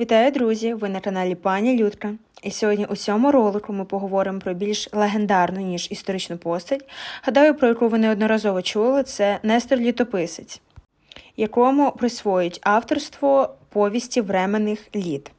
Вітаю, друзі! Ви на каналі Пані Людка. І сьогодні у цьому ролику ми поговоримо про більш легендарну, ніж історичну постать. Гадаю, про яку ви неодноразово чули, це Нестор Літописець, якому присвоюють авторство повісті временних літ.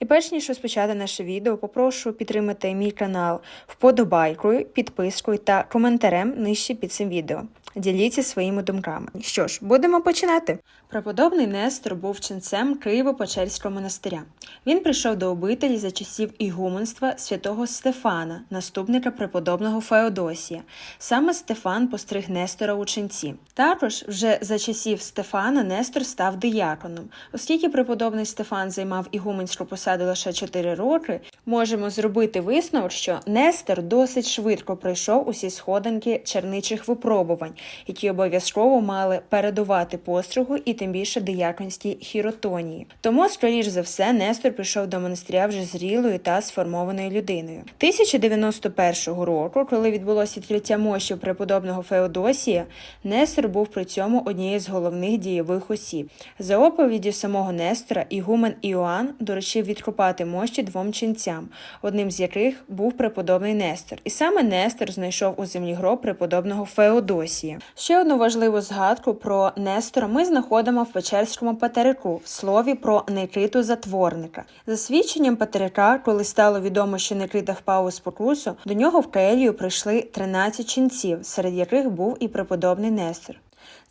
І перш ніж розпочати наше відео, попрошу підтримати мій канал вподобайкою, підпискою та коментарем нижче під цим відео. Діліться своїми думками. Що ж, будемо починати. Преподобний Нестор був ченцем Києво-Печерського монастиря. Він прийшов до обителі за часів ігуменства святого Стефана, наступника преподобного Феодосія. Саме Стефан постриг Нестора у ченці. Також вже за часів Стефана Нестор став дияконом. Оскільки преподобний Стефан займав ігуменську посаду лише 4 роки, можемо зробити висновок, що Нестор досить швидко пройшов усі сходинки черничих випробувань, які обов'язково мали передувати постригу і тим більше дияконській хіротонії. Тому, скоріш за все, Нестор прийшов до монастиря вже зрілою та сформованою людиною. 1091 року, коли відбулося відкриття мощі преподобного Феодосія, Нестор був при цьому однією з головних дієвих осіб. За оповіддю самого Нестора, ігумен Іоанн доручив відкопати мощі двом ченцям, одним з яких був преподобний Нестор. І саме Нестор знайшов у землі гроб преподобного Феодосія. Ще одну важливу згадку про Нестора ми знаходимо в Печерському патерику в слові про Никиту Затворника. За свідченням патерика, коли стало відомо, що Никита впав у спокусу, до нього в келію прийшли 13 ченців, серед яких був і преподобний Нестор.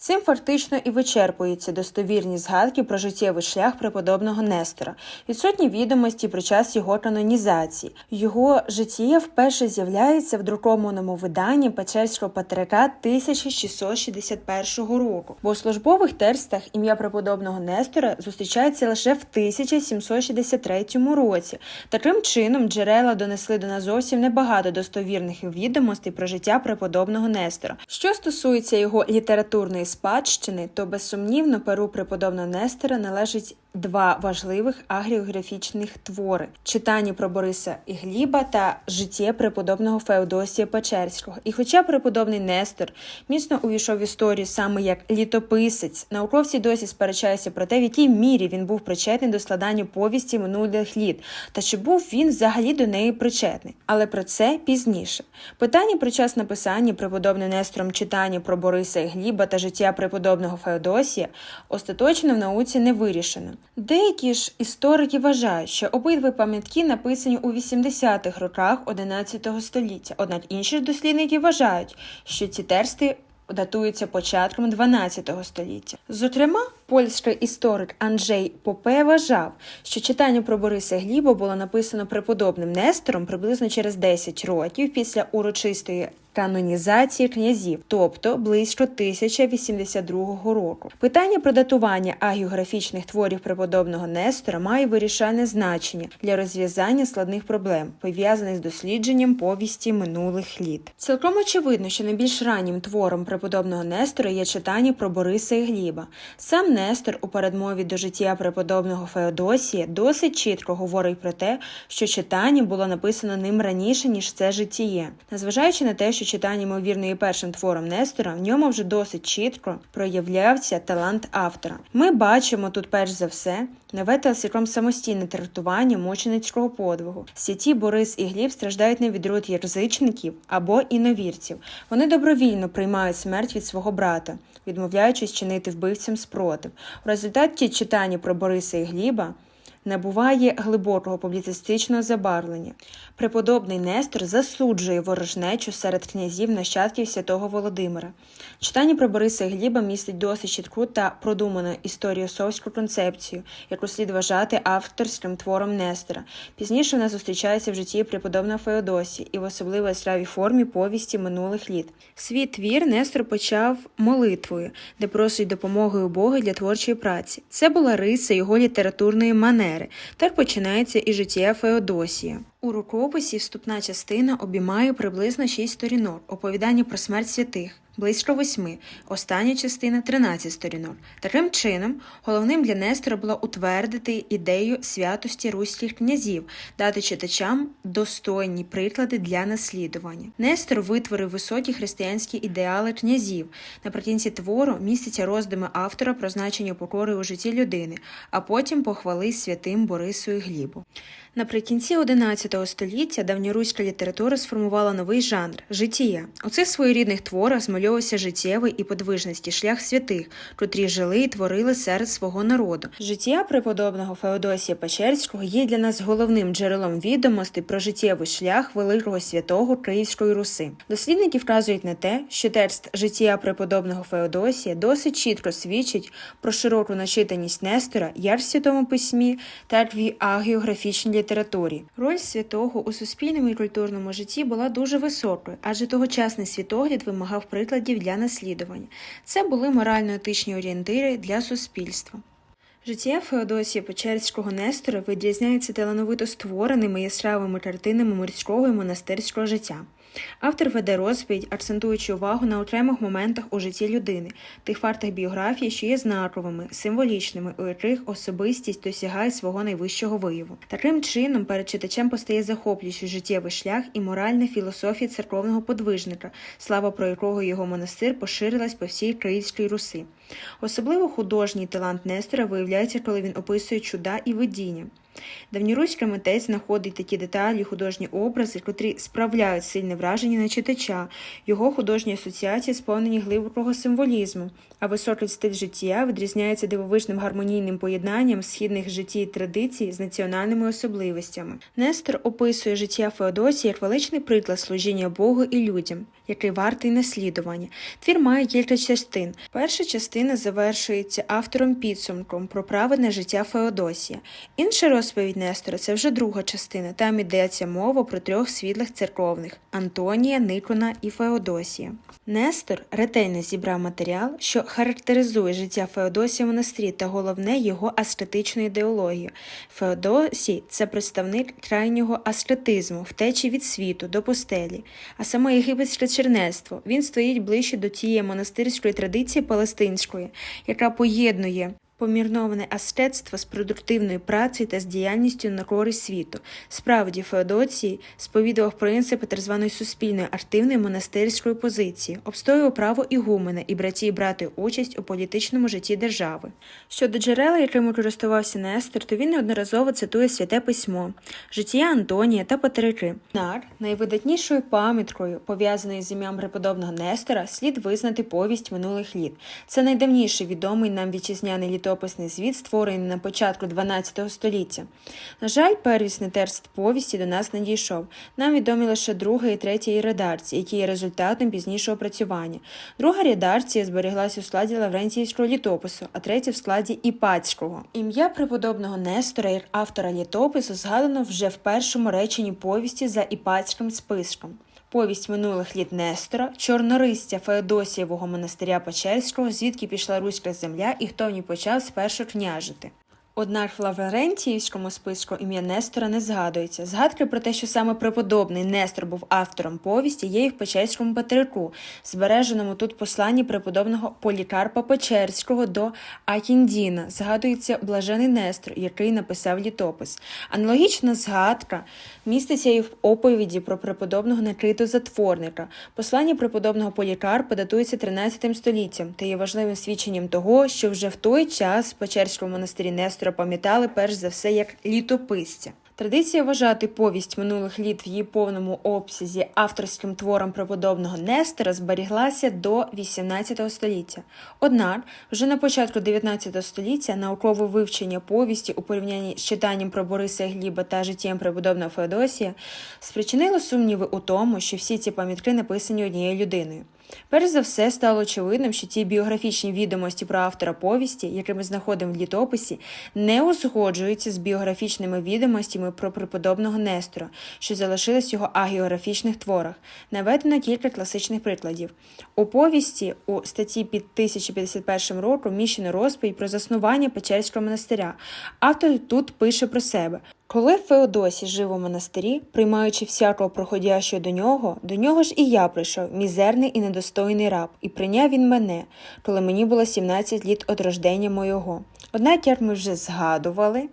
Цим фактично і вичерпуються достовірні згадки про життєвий шлях преподобного Нестора, відсутні відомості про час його канонізації. Його життя вперше з'являється в друкованому виданні Печерського патрика 1661 року. Бо у службових текстах ім'я преподобного Нестора зустрічається лише в 1763 році. Таким чином, джерела донесли до нас зовсім небагато достовірних відомостей про життя преподобного Нестора. Що стосується його літературної спадщини, то безсумнівно перу преподобного Нестора належить два важливих агріографічних твори: читання про Бориса і Гліба та життя преподобного Феодосія Печерського. І хоча преподобний Нестор міцно увійшов в історію саме як літописець, науковці досі сперечаються про те, в якій мірі він був причетний до складання повісті минулих літ, та чи був він взагалі до неї причетний. Але про це пізніше. Питання про час написання преподобним Нестором читання про Бориса і Гліба та життя преподобного Феодосія остаточно в науці не вирішено. Деякі ж історики вважають, що обидві пам'ятки написані у 80-х роках 11 століття, однак інші дослідники вважають, що ці тексти датуються початком 12 століття. Зокрема, польський історик Анджей Попе вважав, що читання про Бориса Гліба було написано преподобним Нестором приблизно через 10 років після урочистої канонізації князів, тобто близько 1082 року. Питання про датування агіографічних творів преподобного Нестора має вирішальне значення для розв'язання складних проблем, пов'язаних з дослідженням повісті минулих літ. Цілком очевидно, що найбільш раннім твором преподобного Нестора є читання про Бориса і Гліба. Сам Нестор у передмові до життя преподобного Феодосія досить чітко говорить про те, що читання було написано ним раніше, ніж це житіє. Незважаючи на те, що читання, ймовірно, є першим твором Нестора, в ньому вже досить чітко проявлявся талант автора. Ми бачимо тут перш за все нове та цілком самостійне трактування мученицького подвигу. Сіті Борис і Гліб страждають не від рук язичників або іновірців. Вони добровільно приймають смерть від свого брата, відмовляючись чинити вбивцям спротив. У результаті читання про Бориса і Гліба набуває глибокого публіцистичного забарвлення. Преподобний Нестор засуджує ворожнечу серед князів нащадків святого Володимира. Читання про Бориса Гліба містить досить чітку та продуману історіосовську концепцію, яку слід вважати авторським твором Нестора. Пізніше вона зустрічається в житті преподобного Феодосії і в особливо яскравій формі повісті минулих літ. Свій твір Нестор почав молитвою, де просить допомоги у Бога для творчої праці. Це була риса його літературної манери. Так починається і життя Феодосія. У рукописі вступна частина обіймає приблизно шість сторінок. Оповідання про смерть святих, близько восьми, остання частина 13 сторінок. Таким чином, головним для Нестора було утвердити ідею святості руських князів, дати читачам достойні приклади для наслідування. Нестор витворив високі християнські ідеали князів. Наприкінці твору містяться роздуми автора про значення покори у житті людини, а потім похвали святим Борису і Глібу. Наприкінці XI століття давньоруська література сформувала новий жанр життя. У цих своєрідних творах змальовувався життєвий і подвижності шлях святих, котрі жили і творили серед свого народу. Життя преподобного Феодосія Печерського є для нас головним джерелом відомостей про життєвий шлях великого святого Київської Руси. Дослідники вказують на те, що текст життя преподобного Феодосія досить чітко свідчить про широку начитаність Нестора як в святому письмі, так і в агіографічній літературі. Роль святого у суспільному і культурному житті була дуже високою, адже тогочасний світогляд вимагав прикладів для наслідування. Це були морально-етичні орієнтири для суспільства. Життя Феодосія Печерського Нестора відрізняється талановито створеними яскравими картинами морського і монастирського життя. Автор веде розповідь, акцентуючи увагу на окремих моментах у житті людини, тих фактах біографії, що є знаковими, символічними, у яких особистість досягає свого найвищого вияву. Таким чином, перед читачем постає захоплюючий життєвий шлях і моральна філософія церковного подвижника, слава про якого його монастир поширилась по всій Київській Руси. Особливо художній талант Нестора виявляється, коли він описує чуда і видіння. Давньоруський митець знаходить такі деталі, художні образи, котрі справляють сильне враження на читача. Його художні асоціації сповнені глибокого символізму, а високий стиль життя відрізняється дивовижним гармонійним поєднанням східних житті і традицій з національними особливостями. Нестор описує життя Феодосії як величний приклад служіння Богу і людям, який вартий наслідування. Твір має кілька частин. Перша частина завершується автором підсумком про праведне життя Феодосія. Інша розповідь Нестора це вже друга частина. Там йдеться мова про трьох світлих церковних Антонія, Никона і Феодосія. Нестор ретельно зібрав матеріал, що характеризує життя Феодосія в монастирі та головне його аскетичну ідеологію. Феодосій це представник крайнього аскетизму, втечі від світу до постелі, а саме єгипетське чернецтво він стоїть ближче до тієї монастирської традиції палестинської, яка поєднує Помірноване аскетство з продуктивною працею та з діяльністю на користь світу. Справді, Феодоцій сповідував принципи так званої суспільної активної монастирської позиції, обстоював право ігумена і браті брати участь у політичному житті держави. Щодо джерела, якими користувався Нестор, то він неодноразово цитує святе письмо, життя Антонія та Патрики. Нар найвидатнішою пам'яткою, пов'язаною з ім'ям преподобного Нестора, слід визнати повість минулих літ. Це найдавніший відомий нам вітчизняний літописний звіт, створений на початку 12 століття. На жаль, первісний текст повісті до нас не дійшов. Нам відомі лише друга і третя редакції, які є результатом пізнішого опрацювання. Друга редакція зберіглася у складі Лаврентіївського літопису, а третя в складі Іпатського. Ім'я преподобного Нестора як автора літопису згадано вже в першому реченні повісті за Іпатським списком. Повість минулих літ Нестора, чорнористя Феодосієвого монастиря Печерського, звідки пішла руська земля і хто в ній почав спершу княжити. Однак в Лаврентіївському списку ім'я Нестора не згадується. Згадки про те, що саме преподобний Нестор був автором повісті, є і в Печерському Патерику, збереженому тут посланні преподобного Полікарпа Печерського до Акіндіна. Згадується блажений Нестор, який написав літопис. Аналогічна згадка міститься і в оповіді про преподобного Никиту Затворника. Послання преподобного Полікарпа датується 13 століттям та є важливим свідченням того, що вже в той час в Печерському монастирі Нестора пам'ятали перш за все як літописця. Традиція вважати повість минулих літ в її повному обсязі авторським твором преподобного Нестора зберіглася до 18 століття. Однак, вже на початку 19 століття наукове вивчення повісті у порівнянні з читанням про Бориса Гліба та життям преподобного Феодосія спричинило сумніви у тому, що всі ці пам'ятки написані однією людиною. Перш за все стало очевидним, що ті біографічні відомості про автора повісті, які ми знаходимо в літописі, не узгоджуються з біографічними відомостями про преподобного Нестора, що залишились в його агіографічних творах. Наведено кілька класичних прикладів. У повісті у статті під 1051 роком міщено розповідь про заснування Печерського монастиря. Автор тут пише про себе. Коли Феодосій жив у монастирі, приймаючи всякого проходящого до нього, до нього ж і я прийшов, мізерний і недостойний раб, і прийняв він мене, коли мені було 17 літ од рождення моєго. Однак, як ми вже згадували,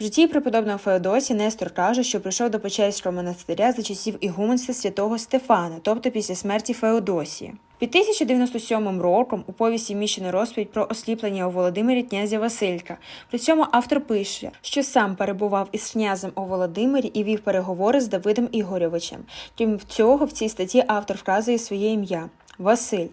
в житті преподобного Феодосія Нестор каже, що прийшов до Печерського монастиря за часів ігуменства святого Стефана, тобто після смерті Феодосії. Під 1097 роком у повісті міщено розповідь про осліплення у Володимирі князя Василька. При цьому автор пише, що сам перебував із князем у Володимирі і вів переговори з Давидом Ігорьовичем. Крім цього, в цій статті автор вказує своє ім'я. Василь.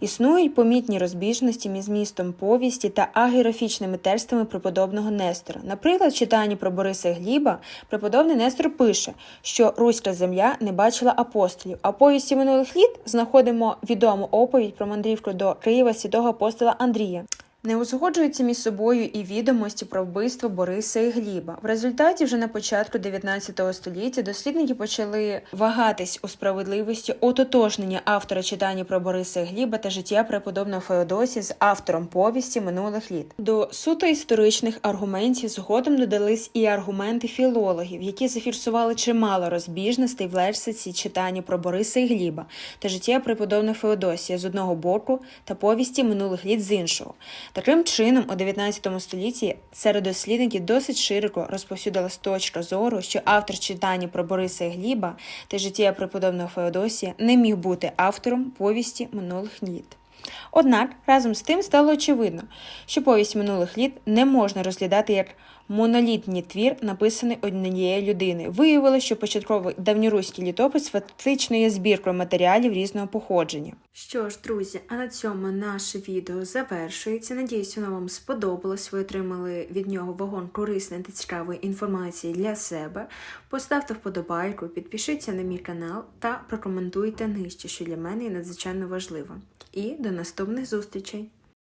Існують помітні розбіжності між змістом повісті та агерофічними текстами преподобного Нестора. Наприклад, в читанні про Бориса Гліба преподобний Нестор пише, що руська земля не бачила апостолів, а повісті минулих літ знаходимо відому оповідь про мандрівку до Києва святого апостола Андрія. Не узгоджуються між собою і відомості про вбивство Бориса і Гліба. В результаті, вже на початку 19 століття, дослідники почали вагатись у справедливості ототожнення автора читання про Бориса і Гліба та життя преподобного Феодосія з автором повісті минулих літ. До суто історичних аргументів згодом додались і аргументи філологів, які зафіксували чимало розбіжностей в лексиці читання про Бориса і Гліба та життя преподобного Феодосія з одного боку та повісті минулих літ з іншого. Таким чином, у 19 столітті серед дослідників досить широко розповсюдилась точка зору, що автор читання про Бориса і Гліба та життя преподобного Феодосія не міг бути автором повісті минулих літ. Однак разом з тим стало очевидно, що повість минулих літ не можна розглядати як монолітній твір, написаний однією людиною. Виявилося, що початковий давньоруський літопис фактично є збіркою матеріалів різного походження. Що ж, друзі, а на цьому наше відео завершується. Надіюсь, воно вам сподобалось. Ви отримали від нього вагон корисної та цікавої інформації для себе. Поставте вподобайку, підпишіться на мій канал та прокоментуйте нижче, що для мене є надзвичайно важливо. І до наступних зустрічей!